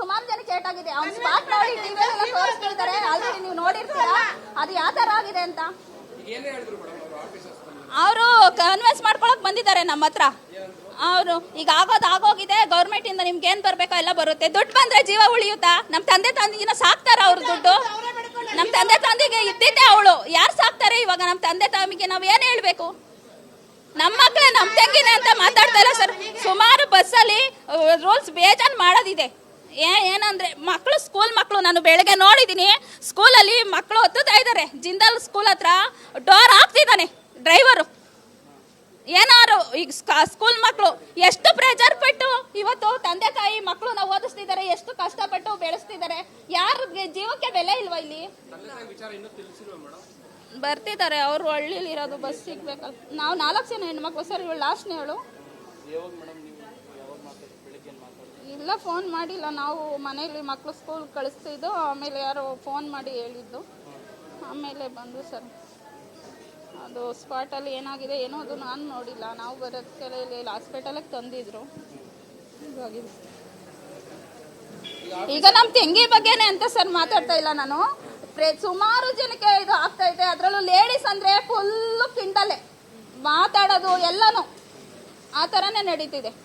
ಸುಮಾರು ಜನಕ್ಕೆ ಏಟಾಗಿದೆ. ಅವ್ನು ಸ್ಪಾಟ್ ನೋಡಿ ಟಿವಿಯಲ್ಲೆಲ್ಲ ತೋರಿಸ್ತಿದ್ದಾರೆ ಆಲ್ರೆಡಿ ನೀವು ನೋಡಿರ್ತೀರಾ? ಅದು ಯಾವ ತರ ಆಗಿದೆ ಅಂತ? ಏನೇ ಹೇಳಿದ್ರು ಮೇಡಮ್ ಅವರು ಕನ್ವಿನ್ಸ್ ಮಾಡ್ಕೊಳಕ್ ಬಂದಿದ್ದಾರೆ ನಮ್ಮ ಹತ್ರ. ಅವರು ಈಗ ಆಗೋದು ಆಗೋಗಿದೆ. ಗೌರ್ಮೆಂಟ್ ಇಂದ ನಿಮ್ಗೆ ಏನ್ ಬರ್ಬೇಕೋ ಎಲ್ಲ ಬರುತ್ತೆ. ದುಡ್ಡು ಬಂದ್ರೆ ಜೀವ ಉಳಿಯುತ್ತಾ? ನಮ್ಮ ತಂದೆ ತಂದಿಗಿನ ಸಾಕ್ತಾರ ಅವ್ರ ದುಡ್ಡು. ನಮ್ಮ ತಂದೆ ತಂದಿಗೆ ಇದ್ದಿದ್ದೆ ಅವಳು. ಯಾರು ಸಾಕ್ತಾರೆ ಇವಾಗ ನಮ್ಮ ತಂದೆ ತಾಯಿಗೆ ನಾವ್ ಏನ್ ಹೇಳ್ಬೇಕು? ನಮ್ಮ ಮಕ್ಕಳೇ ನಮ್ಮ ತಂಗಿನೇ ಅಂತ ಮಾತಾಡ್ತಾ ಇಲ್ಲ ಸರ್. ಸುಮಾರು ಬಸ್ಸಲ್ಲಿ ರೂಲ್ಸ್ ಬೇಜಾನ್ ಮಾಡೋದಿದೆ. ಏ ಏನಂದ್ರೆ ಮಕ್ಕಳು ಸ್ಕೂಲ್ ಮಕ್ಕಳು ನಾನು ಬೆಳಗ್ಗೆ ನೋಡಿದ್ದೀನಿ ಸ್ಕೂಲಲ್ಲಿ ಮಕ್ಕಳು ಹತ್ತುತ್ತಾ ಇದ್ದಾರೆ ಜಿಂದಾಲ್ ಸ್ಕೂಲ್ ಹತ್ರ ಡೋರ್ ಹಾಕ್ತಿದ್ದಾನೆ ಡ್ರೈವರು ಏನಾರು ಈಗ ಸ್ಕೂಲ್ ಮಕ್ಕಳು ಎಷ್ಟು ಪ್ರೆಜರ್ ಪಟ್ಟು ಇವತ್ತು ತಂದೆ ತಾಯಿ ಮಕ್ಕಳನ್ನ ಓದಿಸ್ತಿದ್ದಾರೆ ಎಷ್ಟು ಕಷ್ಟಪಟ್ಟು ಬೆಳೆಸ್ತಿದ್ದಾರೆ ಯಾರ ಜೀವಕ್ಕೆ ಬೆಲೆ ಇಲ್ವಾ ಇಲ್ಲಿ? ಬರ್ತಿದ್ದಾರೆ ಅವರು ಹಳ್ಳಿಲಿ ಇರೋದು ಬಸ್ ಸಿಗ್ಬೇಕಲ್ಲ ನಾವು ನಾಲ್ಕು ಜನ ಹೆಣ್ಮಕ್ಳು ಸರ್ ಇವಳು ಲಾಸ್ಟ್ನೇ ಇಲ್ಲ ಫೋನ್ ಮಾಡಿಲ್ಲ. ನಾವು ಮನೇಲಿ ಮಕ್ಕಳು ಸ್ಕೂಲ್ ಕಳಿಸ್ತಿದ್ದು, ಆಮೇಲೆ ಯಾರೋ ಫೋನ್ ಮಾಡಿ ಹೇಳಿದ್ದು. ಆಮೇಲೆ ಬಂದು ಸರ್, ಅದು ಸ್ಪಾಟಲ್ಲಿ ಏನಾಗಿದೆ, ಏನೋ ಅದು ನಾನು ನೋಡಿಲ್ಲ. ನಾವು ಬರೋದಕ್ಕೆ ಕೆಲೆಯಲ್ಲಿ ಹಾಸ್ಪಿಟಲಿಗೆ ತಂದಿದ್ರು. ಈಗ ನಮ್ಮ ತೆಂಗಿ ಬಗ್ಗೆನೇ ಅಂತ ಸರ್ ಮಾತಾಡ್ತಾ ಇಲ್ಲ ನಾನು. ಪ್ರೇ, ಸುಮಾರು ಜನಕ್ಕೆ ಇದು ಆಗ್ತಾ ಇದೆ. ಅದರಲ್ಲೂ ಲೇಡೀಸ್ ಅಂದ್ರೆ ಫುಲ್ಲು ಕಿಂಡಲೆ. ಮಾತಾಡೋದು ಎಲ್ಲನೂ. ಆ ಥರನೇ ನಡೀತಿದೆ ಕಂಡಕ್ಟರ್ ಕಂಡಕ್ಟರ್ ಕಂಡಕ್ಟರ್ ಅಂತ ಗೊತ್ತಿಲ್ಲದೆ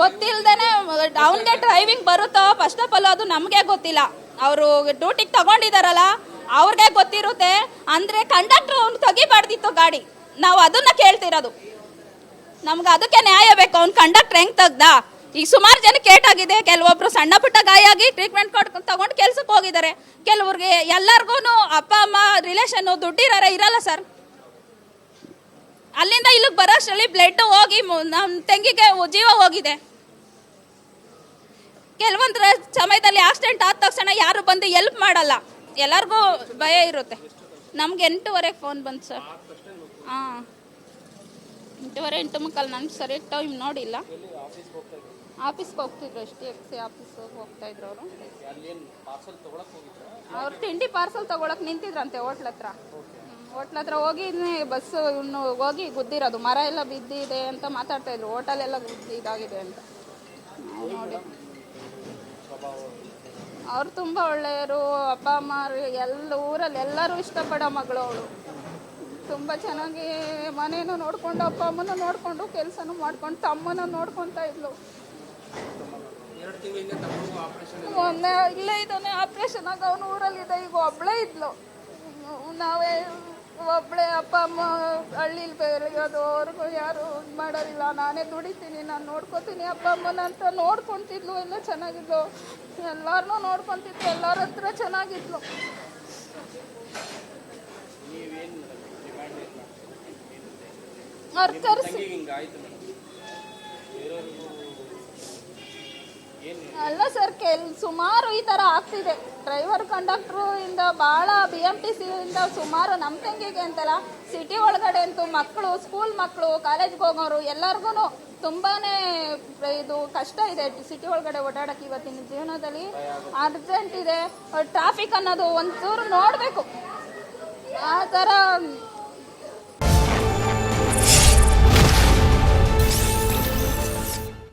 ಗೊತ್ತಿಲ್ದೇನೆ ಅವನ್ಗೆ ಡ್ರೈವಿಂಗ್ ಬರುತ್ತೋ ಫಸ್ಟ್ ಆಫ್ ಆಲ್ ಅದು ನಮಗೆ ಗೊತ್ತಿಲ್ಲ. ಅವರು ಡ್ಯೂಟಿಗೆ ತಗೊಂಡಿದಾರಲ್ಲ, ಅವ್ರಿಗೆ ಗೊತ್ತಿರುತ್ತೆ. ಅಂದ್ರೆ ಕಂಡಕ್ಟರ್ ಅವ್ನು ತೆಗಿಬಾರ್ದಿತ್ತು ಗಾಡಿ. ನಾವು ಅದನ್ನ ಕೇಳ್ತಿರೋದು. ನಮ್ಗೆ ಅದಕ್ಕೆ ನ್ಯಾಯ ಬೇಕು. ಅವ್ನು ಕಂಡಕ್ಟರ್ ಹೆಂಗ್ ತೆಗ್ದ? ಈಗ ಸುಮಾರು ಜನ ಕೇಟಾಗಿದೆ. ಕೆಲವೊಬ್ರು ಸಣ್ಣ ಪುಟ್ಟ ಗಾಯ ಆಗಿ ಟ್ರೀಟ್ಮೆಂಟ್ ಕೊಡ್ಕೊಂಡು ತಗೊಂಡು ಕೆಲ್ಸಕ್ಕೆ ಹೋಗಿದ್ದಾರೆ ಕೆಲವ್ರಿಗೆ ಎಲ್ಲರಿಗೂ ಅಪ್ಪ, ಅಮ್ಮ ರಿಲೇಷನ್ ದುಡ್ಡಿರೋರೆ ಇರಲ್ಲ ಸರ್ ಅಲ್ಲಿಂದ ಇಲ್ಲಿಗೆ ಬರೋಷ್ಟರಲ್ಲಿ ಬ್ಲಡ್ ಹೋಗಿ ನಮ್ಮ ತಂಗಿಗೆ ಜೀವ ಹೋಗಿದೆ. ಕೆಲವೊಂದು ಸಮಯದಲ್ಲಿ ಆಕ್ಸಿಡೆಂಟ್ ಆದ ತಕ್ಷಣ ಯಾರು ಬಂದು ಎಲ್ಪ್ ಮಾಡಲ್ಲ. ಎಲ್ಲರಿಗೂ ಭಯ ಇರುತ್ತೆ. ನಮ್ಗೆ ಎಂಟೂವರೆಗೆ ಫೋನ್ ಬಂತು ಸರ್ ಹಾಂ. ಎಂಟೂವರೆ ಎಂಟು ಮುಕ್ಕಾಲು ನನ್ಗೆ ಸರಿ ಟೈಮ್ ನೋಡಿಲ್ಲ. ಆಫೀಸ್ಗೆ ಹೋಗ್ತಿದ್ರು ಎಸ್ ಟಿ ಎಫ್ ಸಿ ಆಫೀಸ್ಗೆ ಹೋಗ್ತಾ ಇದ್ರು ಅವರು. ಅವ್ರು ತಿಂಡಿ ಪಾರ್ಸಲ್ ತಗೊಳಕ್ ನಿಂತಿದ್ರಂತೆ ಹೋಟ್ಲ್ ಹತ್ರ. ಹೋಟ್ಲ್ ಹತ್ರ ಹೋಗಿ ಬಸ್ ಇನ್ನು ಹೋಗಿ ಗುದ್ದಿರೋದು. ಮರ ಎಲ್ಲ ಬಿದ್ದಿದೆ ಅಂತ ಮಾತಾಡ್ತಾ ಇದ್ರು. ಹೋಟೆಲ್ ಎಲ್ಲ ಗುದ್ದಿ ಇದಾಗಿದೆ ಅಂತ. ನೋಡಿ. ಅವ್ರು ತುಂಬ ಒಳ್ಳೆಯವರು. ಅಪ್ಪ ಅಮ್ಮ ಎಲ್ಲ ಊರಲ್ಲಿ ಎಲ್ಲರೂ ಇಷ್ಟಪಡೋ ಮಗಳು ಅವಳು. ತುಂಬ ಚೆನ್ನಾಗಿ ಮನೇನು ನೋಡ್ಕೊಂಡು ಅಪ್ಪ ಅಮ್ಮನೂ ನೋಡ್ಕೊಂಡು ಕೆಲಸನೂ ಮಾಡ್ಕೊಂಡು ತಮ್ಮನ ನೋಡ್ಕೊತಾ ಇದ್ಲು. ಮೊನ್ನೆ ಇಲ್ಲೇ ಇದ್ದಾನೆ. ಆಪ್ರೇಷನ್ ಆಗ ಅವನು ಊರಲ್ಲಿದ್ದ. ಈಗ ಒಬ್ಳೇ ಇದ್ಲು. ನಾವೇ ಒಬ್ಳೆ ಅಪ್ಪ ಅಮ್ಮ ಹಳ್ಳಿಲಿ ಬೆಳೆಯೋದು ಅವ್ರಿಗೂ ಯಾರು ಇದು ಮಾಡೋದಿಲ್ಲ. ನಾನೇ ದುಡಿತೀನಿ ನಾನು ನೋಡ್ಕೋತೀನಿ. ಅಪ್ಪ ಅಮ್ಮನ ಅಂತ ನೋಡ್ಕೊತಿದ್ಲು ಎಲ್ಲ ಚೆನ್ನಾಗಿದ್ಲು. ಎಲ್ಲಾರನ್ನೂ ನೋಡ್ಕೊತಿದ್ಲು ಎಲ್ಲರ ಹತ್ರ ಚೆನ್ನಾಗಿದ್ಲು. ನೀವೇನು ಡಿಮ್ಯಾಂಡ್ ಇಲ್ಲ ಅವ್ರು ಕರ್ಸಿ ತಂಗಿಗೆ ಹಿಂಗೆ ಆಯ್ತು ಮೇಡಮ್ ಬೇರೆಯವ್ರಿಗೂ ಏನು ಅಲ್ಲ ಸರ್, ಕೆಲ್ ಸುಮಾರು ಈ ಥರ ಆಗ್ತಿದೆ. ಡ್ರೈವರ್ ಕಂಡಕ್ಟ್ರು ಇಂದ ಭಾಳ ಬಿ ಎಂ ಟಿ ಸಿ ಇಂದ ಸುಮಾರು ನಮ್ಮ ತಂಗಿಗೆ ಅಂತಲ್ಲ, ಸಿಟಿ ಒಳಗಡೆ ಅಂತೂ ಮಕ್ಕಳು ಸ್ಕೂಲ್ ಮಕ್ಕಳು ಕಾಲೇಜ್ಗೆ ಹೋಗೋರು ಎಲ್ಲರಿಗೂ ತುಂಬಾನೇ ಇದು ಕಷ್ಟ ಇದೆ ಸಿಟಿ ಒಳಗಡೆ ಓಡಾಡೋಕ್ಕೆ ಇವತ್ತಿನ ಜೀವನದಲ್ಲಿ. ಅರ್ಜೆಂಟ್ ಇದೆ. ಟ್ರಾಫಿಕ್ ಅನ್ನೋದು ಒಂಚೂರು ನೋಡಬೇಕು. ಆ ಥರ